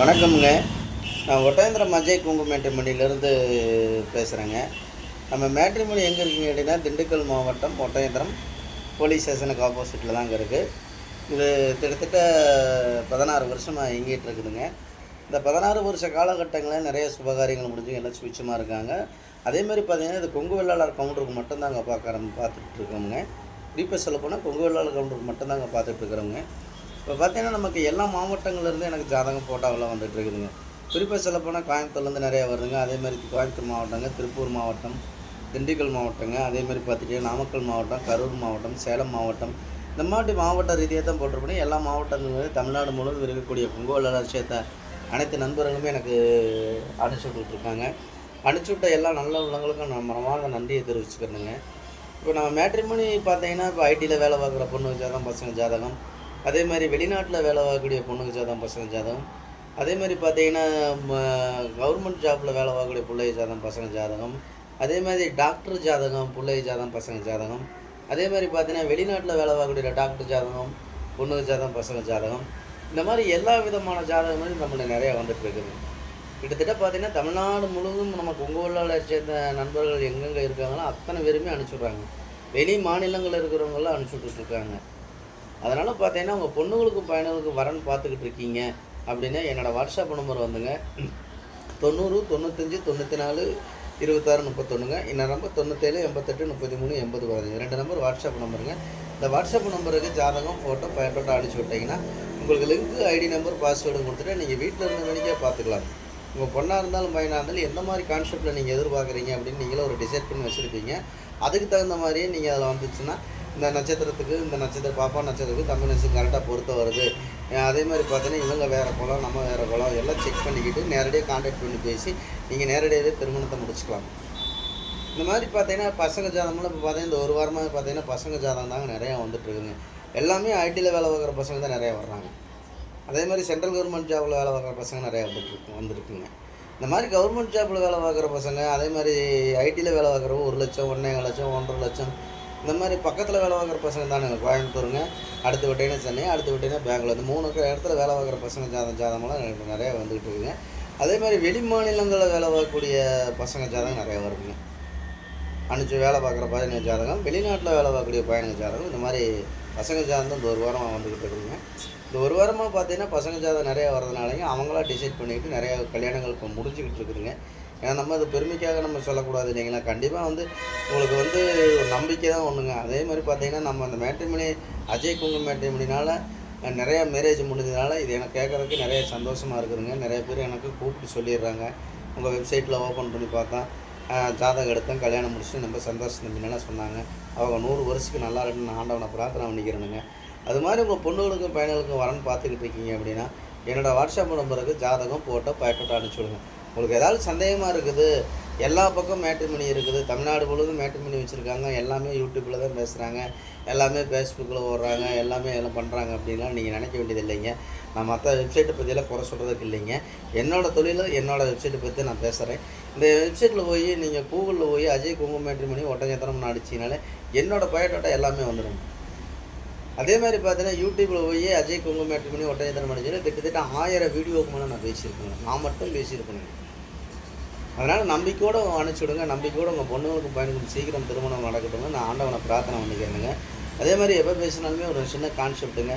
வணக்கம்ங்க. நான் ஒட்டேந்திரம் அஜய் குங்கு மேட்ரிமணிலேருந்து பேசுகிறேங்க நம்ம மேட்ரிமணி எங்கே இருக்குங்க அப்படின்னா திண்டுக்கல் மாவட்டம் ஒட்டேந்திரம் போலீஸ் ஸ்டேஷனுக்கு ஆப்போசிட்டில் தாங்க இருக்குது இது கிட்டத்தட்ட பதினாறு வருஷமாக இயங்கிட்டு இருக்குதுங்க. இந்த பதினாறு வருஷ காலகட்டங்களில் நிறைய சுபகாரியங்கள் முடிஞ்சு எல்லாம் சுவிச்சமாக இருக்காங்க. அதே மாதிரி பார்த்தீங்கன்னா இது கொங்கு வெள்ளாளர் கவுண்டருக்கு மட்டும்தாங்க பார்க்க பார்த்துட்டு இருக்கிறோமுங்க குறிப்பாக சொல்லப்போனால் கொங்கு வெள்ளாளர் கவுண்டருக்கு மட்டும்தாங்க பார்த்துட்டு இருக்கிறோங்க இப்போ பார்த்தீங்கன்னா நமக்கு எல்லா மாவட்டங்கள்லேருந்து எனக்கு ஜாதகம் ஃபோட்டோவெல்லாம் வந்துட்டு இருக்குதுங்க. குறிப்பாக சொல்லப்போனால் கோயம்புத்தூர்லேருந்து நிறையா வருதுங்க. அதே மாதிரி கோயம்புத்தூர் மாவட்டங்க திருப்பூர் மாவட்டம் திண்டுக்கல் மாவட்டங்க. அதே மாதிரி பார்த்துட்டீங்கன்னா நாமக்கல் மாவட்டம் கரூர் மாவட்டம் சேலம் மாவட்டம். இந்த மாதிரி மாவட்ட ரீதியாக தான் போட்டிருப்பேன் எல்லா மாவட்டங்களும் தமிழ்நாடு முழுவதும் இருக்கக்கூடிய பொங்கல் விஷயத்தை அனைத்து நண்பர்களுமே எனக்கு அனுப்பிச்சு விட்டுருக்காங்க அனுப்பிச்சு விட்ட எல்லா நல்ல உள்ளவங்களுக்கும் நான் மனமார்ந்த நன்றியை தெரிவிச்சுக்கிறேங்க இப்போ நம்ம மேட்ரிமோனி பார்த்தீங்கன்னா இப்போ ஐடியில் வேலை பார்க்குற பொண்ணு ஜாதகம் பசங்க ஜாதகம். அதே மாதிரி வெளிநாட்டில் வேலை பார்க்கக்கூடிய பொண்ணுங்க ஜாதகம் பசங்க ஜாதகம். அதே மாதிரி பார்த்தீங்கன்னா கவர்மெண்ட் ஜாப்பில் வேலை பார்க்கக்கூடிய பிள்ளை ஜாதகம் பசங்க ஜாதகம். அதே மாதிரி டாக்டர் ஜாதகம் பிள்ளை ஜாதகம் பசங்க ஜாதகம். அதே மாதிரி பார்த்தீங்கன்னா வெளிநாட்டில் வேலை பார்க்கக்கூடிய டாக்டர் ஜாதகம் பொண்ணுங்க ஜாதகம் பசங்க ஜாதகம். இந்த மாதிரி எல்லா விதமான ஜாதகங்களும் நம்மளுக்கு நிறையா வந்துட்டு இருக்குது. கிட்டத்தட்ட பார்த்தீங்கன்னா தமிழ்நாடு முழுவதும் நமக்கு கொங்குவல்லால் சேர்ந்த நண்பர்கள் எங்கெங்கே இருக்காங்களோ அத்தனை பேருமே அனுப்பிச்சுட்றாங்க. வெளி மாநிலங்களில் இருக்கிறவங்களாம் அனுப்பிச்சுட்டு இருக்காங்க. அதனால் பார்த்தீங்கன்னா உங்கள் பொண்ணுங்களுக்கும் பையனுங்களுக்கும் வரன் பார்த்துக்கிட்டு இருக்கீங்க அப்படின்னா என்னோடய வாட்ஸ்அப் நம்பர் வந்துங்க. தொண்ணூறு தொண்ணூத்தஞ்சு தொண்ணூற்றி நாலு இருபத்தாறு முப்பத்தொன்றுங்க இந்த நம்பர் தொண்ணூத்தேழு எண்பத்தெட்டு முப்பத்தி மூணு எண்பது பதினஞ்சு ரெண்டு நம்பர் வாட்ஸ்அப் நம்பருங்க இந்த வாட்ஸ்அப் நம்பருக்கு ஜாதகம் ஃபோட்டோ பயன்பாட்டை அனுப்பிச்சி விட்டிங்கன்னா உங்களுக்கு லிங்க் ஐடி நம்பர் பாஸ்வேர்டு கொடுத்துட்டு நீங்கள் வீட்டில் இருந்த வேலைக்கே பார்த்துக்கலாம். உங்கள் பொண்ணாக இருந்தாலும் பையனாக இருந்தாலும் எந்த மாதிரி கான்செப்ட்டில் நீங்கள் எதிர்பார்க்குறீங்க அப்படின்னு நீங்களே ஒரு டிசைட் பண்ணி வச்சுருப்பீங்க. அதுக்கு தகுந்த மாதிரியே நீங்கள் அதில் வந்துச்சுன்னா இந்த நட்சத்திரத்துக்கு இந்த நட்சத்திரம் பாப்பா நட்சத்திரத்துக்கு தமிழ் நட்சத்திரம் கரெக்டாக பொருத்த வருது. அதே மாதிரி பார்த்தீங்கன்னா இவங்க வேறு குலம் நம்ம வேறு குலம் எல்லாம் செக் பண்ணிக்கிட்டு நேரடியாக காண்டாக்ட் பண்ணி பேசி நீங்கள் நேரடியாகவே திருமணத்தை முடிச்சுக்கலாம். இந்த மாதிரி பார்த்தீங்கன்னா பசங்க ஜாதகம்லாம் இப்போ பார்த்தீங்கன்னா இந்த ஒரு வாரமாக பார்த்தீங்கன்னா பசங்க ஜாதகம் தாங்க நிறையா வந்துட்டுருக்குங்க எல்லாமே ஐடியில் வேலை பார்க்குற பசங்க தான் நிறையா வர்றாங்க. அதே மாதிரி சென்ட்ரல் கவர்மெண்ட் ஜாபில் வேலை பார்க்குற பசங்க நிறையா வந்துட்டு வந்துருக்குங்க இந்த மாதிரி கவர்மெண்ட் ஜாபில் வேலை பார்க்குற பசங்க அதே மாதிரி ஐடியில் வேலை பார்க்குறவங்க ஒரு லட்சம் ஒன்றே லட்சம் ஒன்றரை லட்சம் இந்த மாதிரி பக்கத்தில் வேலை பார்க்குற பசங்க தானுங்க கோயம்புத்தூருங்க அடுத்து விட்டீங்கன்னா சென்னை அடுத்து விட்டீங்கன்னா பெங்களூர். இந்த மூணு இடத்துல வேலை பார்க்குற பசங்க ஜாதகம் ஜாதகமெல்லாம் எனக்கு நிறையா வந்துக்கிட்டு இருக்குங்க. அதே மாதிரி வெளி மாநிலங்களில் வேலை பார்க்கக்கூடிய பசங்க ஜாதகம் நிறையா வருதுங்க அனுப்பிச்சு வேலை பார்க்குற பயண ஜாதகம் வெளிநாட்டில் வேலை பார்க்கக்கூடிய பையனுங்க ஜாதகம். இந்த மாதிரி பசங்க ஜாதகம் இந்த ஒரு வாரம் வந்துக்கிட்டு இருக்குங்க. இந்த ஒரு வாரமாக பார்த்தீங்கன்னா பசங்க ஜாதகம் நிறையா வரதுனாலையும் அவங்களா டிசைட் பண்ணிக்கிட்டு நிறையா கல்யாணங்கள் இப்போ முடிஞ்சுக்கிட்டு இருக்குதுங்க. ஏன்னா நம்ம அது பெருமைக்காக நம்ம சொல்லக்கூடாது இல்லைங்களா? கண்டிப்பாக வந்து உங்களுக்கு வந்து ஒரு நம்பிக்கை தான் ஒன்றுங்க அதே மாதிரி பார்த்தீங்கன்னா நம்ம அந்த மேட்ரிமணி அஜய் குங்கு மேட்ரிமணினால நிறையா மேரேஜ் முடிஞ்சதுனால இது எனக்கு கேட்குறதுக்கு நிறைய சந்தோஷமாக இருக்குதுங்க. நிறைய பேர் எனக்கு கூப்பிட்டு சொல்லிடுறாங்க. உங்கள் வெப்சைட்டில் ஓப்பன் பண்ணி பார்த்தா ஜாதகம் எடுத்தேன் கல்யாணம் முடிச்சுட்டு ரொம்ப சந்தோஷம் தம்பினெல்லாம் சொன்னாங்க. அவங்க நூறு வருஷத்துக்கு நல்லா இருக்குன்னு நான் ஆண்டவனை பிரார்த்தனை பண்ணிக்கிறேனுங்க. அது மாதிரி உங்கள் பொண்ணுகளுக்கும் பையன்களுக்கும் வரன்னு பார்த்துக்கிட்டு இருக்கீங்க அப்படின்னா என்னோடய வாட்ஸ்அப் நம்பருக்கு ஜாதகம் போட்டோ பேக்கெட்டோ அனுப்பிச்சி விடுங்க. உங்களுக்கு ஏதாவது சந்தேகமாக இருக்குது எல்லா பக்கம் மேட்ரிமணி இருக்குது தமிழ்நாடு முழுவதும் மேட்ரிமணி வச்சுருக்காங்க எல்லாமே யூடியூப்பில் தான் பேசுகிறாங்க எல்லாமே ஃபேஸ்புக்கில் ஓடுறாங்க எல்லாமே எல்லாம் பண்ணுறாங்க அப்படின்லாம் நீங்கள் நினைக்க வேண்டியது இல்லைங்க. நான் மற்ற வெப்சைட்டை பற்றியெல்லாம் குறை சொல்கிறதுக்கு இல்லைங்க. என்னோடய தொழிலும் என்னோடய வெப்சைட்டை பற்றி நான் பேசுகிறேன் இந்த வெப்சைட்டில் போய் நீங்கள் கூகுளில் போய் அஜய் குங்கு மேட்ரிமணி ஒட்டஞ்சத்திரம் அடிச்சிங்கனாலே என்னோடய பயோடேட்டா எல்லாமே வந்துடும் அதே மாதிரி பார்த்தீங்கன்னா யூடியூப்பில் போய் அஜய் குங்கு பண்ணி ஒட்டஞ்சத்திரம் அடிச்சுன்னா கிட்டத்தட்ட ஆயிரம் வீடியோக்கு மேலே நான் பேசியிருப்பேன் நான் மட்டும் பேசியிருக்கேன். அதனால் நம்பிக்கையோடு அனுப்பிச்சி விடுங்க. நம்பிக்கையோடு உங்கள் பொண்ணுங்களுக்கும் பையனுக்கும் சீக்கிரம் திருமணம் நடக்கட்டும் நான் ஆண்டவனை பிரார்த்தனை பண்ணிக்கிறேனுங்க. அதே மாதிரி எப்போ பேசினாலுமே ஒரு சின்ன கான்செப்ட்டுங்க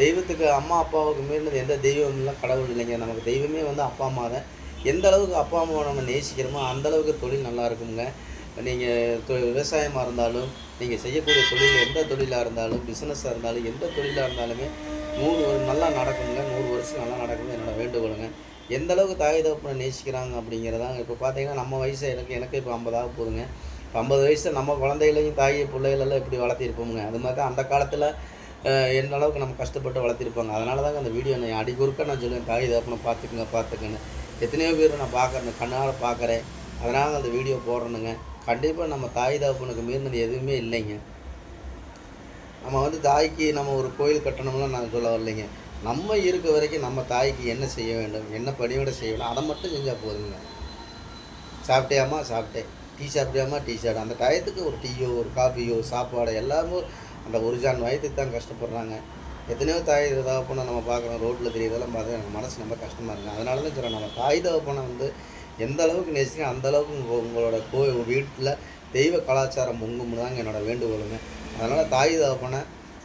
தெய்வத்துக்கு அம்மா அப்பாவுக்கு மீறினது எந்த தெய்வம் இல்லை கடவுள் இல்லைங்க. நமக்கு தெய்வமே வந்து அப்பா அம்மா தான். எந்த அளவுக்கு அப்பா அம்மாவை நம்ம நேசிக்கிறோமோ அந்த அளவுக்கு தொழில் நல்லா இருக்குங்க நீங்கள் விவசாயமாக இருந்தாலும் நீங்கள் செய்யக்கூடிய தொழில் எந்த தொழிலாக இருந்தாலும் பிஸ்னஸாக இருந்தாலும் எந்த தொழிலாக இருந்தாலுமே நூறு நல்லா நடக்குங்க நூறு வருஷம் நல்லா நடக்குங்க என்னோட வேண்டுகோளுங்க. எந்த அளவுக்கு தாய் தகப்பனை நேசிக்கிறாங்க அப்படிங்கிறதாங்க இப்போ பார்த்தீங்கன்னா நம்ம வயசு எனக்கு எனக்கு இப்போ ஐம்பதாக போதுங்க. இப்போ ஐம்பது வயசு நம்ம குழந்தைகளையும் தாய் பிள்ளைகளெல்லாம் இப்படி வளர்த்திருப்போமுங்க? அது மாதிரி தான் அந்த காலத்தில் எந்த அளவுக்கு நம்ம கஷ்டப்பட்டு வளர்த்திருப்பாங்க. அதனால தாங்க அந்த வீடியோ நான் அடிக்குறுக்க நான் சொல்லுவேன். தாய் தகப்பனை பார்த்துக்குங்க பார்த்துக்குன்னு எத்தனையோ பேர் நான் பார்க்குறேன் கண்ணால் பார்க்குறேன் அதனால் அந்த வீடியோ போடுறேனுங்க. கண்டிப்பாக நம்ம தாய் தகப்பனுக்கு மீறினது எதுவுமே இல்லைங்க. நம்ம வந்து தாய்க்கு நம்ம ஒரு கோயில் கட்டணம்லாம் நான் சொல்ல வரலைங்க. நம்ம இருக்க வரைக்கும் நம்ம தாய்க்கு என்ன செய்ய வேண்டும் என்ன பணியோட செய்ய வேண்டும் அதை மட்டும் செஞ்சால் போதுங்க. சாப்பிட்டியாமா சாப்பிட்டேன். டீ சாப்பிட்டியாமா டீ சாப்பிட்டேன். அந்த டயத்துக்கு ஒரு டீயோ ஒரு காஃபியோ சாப்பாடு எல்லாமே அந்த ஒரு ஜான் வயதுக்கு தான் கஷ்டப்படுறாங்க. எத்தனையோ தாய் தகப்பனை நம்ம பார்க்குறோம் ரோட்டில் தெரியறதெல்லாம் பார்த்து எனக்கு மனசு ரொம்ப கஷ்டமாக இருக்குது அதனால தான் சொல்கிறேன் நம்ம தாய் தகப்பனை வந்து எந்த அளவுக்கு நேசிங்க அந்த அளவுக்கு உங்கள் உங்களோட கோ வீட்டில் தெய்வ கலாச்சாரம் பொங்கும்னு தாங்க என்னோட வேண்டுகோளுங்க. அதனால் தாய் தகப்பனை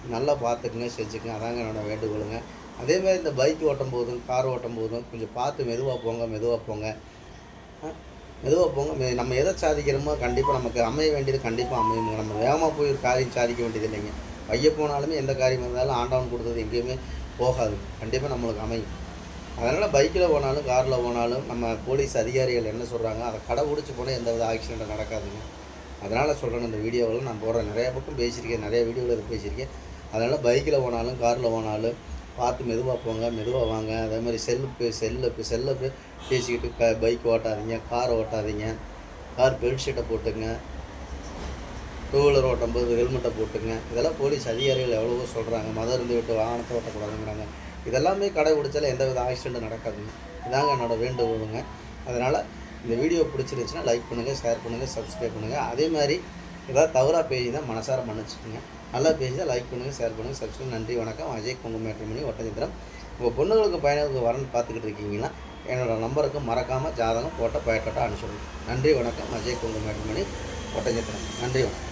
நல்லா பார்த்துக்குங்க செஞ்சுக்குங்க. அதாங்க என்னோட வேண்டுகோளுங்க. அதே மாதிரி இந்த பைக் ஓட்டும் போதும் கார் ஓட்டும் போதும் கொஞ்சம் பார்த்து மெதுவாக போங்க மெதுவாக போங்க. மெதுவாக போங்க. மெ- நம்ம எதை சாதிக்கிறோமோ கண்டிப்பாக நமக்கு அமைய வேண்டியது கண்டிப்பாக அமையுங்க. நம்ம வேகமாக போய் ஒரு காரியம் சாதிக்க வேண்டியது இல்லைங்க. பைய போனாலுமே எந்த காரியம் இருந்தாலும் ஆண்டவன் கொடுத்தது எங்கேயுமே போகாது. கண்டிப்பாக நம்மளுக்கு அமையும். அதனால் பைக்கில் போனாலும் காரில் போனாலும் நம்ம போலீஸ் அதிகாரிகள் என்ன சொல்கிறாங்க அதை கடைபிடிச்சி போனால் எந்த வித ஆக்சிடெண்ட்டும் நடக்காதுங்க. அதனால் சொல்கிறேன் இந்த வீடியோவில் நான் போடுறேன் நிறையா பக்கம் பேசியிருக்கேன் நிறைய வீடியோவில் இது பேசியிருக்கேன். அதனால் பைக்கில் போனாலும் காரில் போனாலும் பார்த்து மெதுவாக போங்க மெதுவாக வாங்க. அதே மாதிரி செல்லு செல்லுப்பு செல்லை பேசிக்கிட்டு க பைக் ஓட்டாதீங்க கார் ஓட்டாதீங்க. கார் பெட்ஷீட்டை போட்டுங்க. டூ வீலர் ஓட்டும்போது ஹெல்மெட்டை போட்டுங்க. இதெல்லாம் போலீஸ் அதிகாரிகள் எவ்வளவோ சொல்கிறாங்க மதம் இருந்து விட்டு வாகனத்தை ஓட்டக்கூடாதுங்கிறாங்க. இதெல்லாமே கடைபிடிச்சாலும் எந்த வித ஆக்சிடெண்ட்டும் நடக்காதுங்க இதாங்க என்னோட வேண்டுகோளுங்க. அதனால் இந்த வீடியோ பிடிச்சிருந்துச்சுன்னா லைக் பண்ணுங்கள் ஷேர் பண்ணுங்கள் சப்ஸ்கிரைப் பண்ணுங்கள் அதே மாதிரி ஏதாவது தவறாக பேசினா மனசார மன்னிச்சுக்கோங்க. நல்லா பேசினா லைக் பண்ணுங்கள் ஷேர் பண்ணுங்கள் சப்ஸ்கிரைப் நன்றி வணக்கம். அஜய் குங்கு மேட்ரிமணி ஒட்டச்சித்திரம் உங்கள் பொண்ணுங்களுக்கு பையனுக்கு வரன்னு பார்த்துக்கிட்டு இருக்கீங்கன்னா என்னோட நம்பருக்கு மறக்காமல் ஜாதகம் போட்ட பயக்கட்டை அனுப்பிச்சுடுங்க. நன்றி வணக்கம். அஜய் குங்கு மேட்ரிமணி ஒட்டச்சித்திரம் நன்றி வணக்கம்.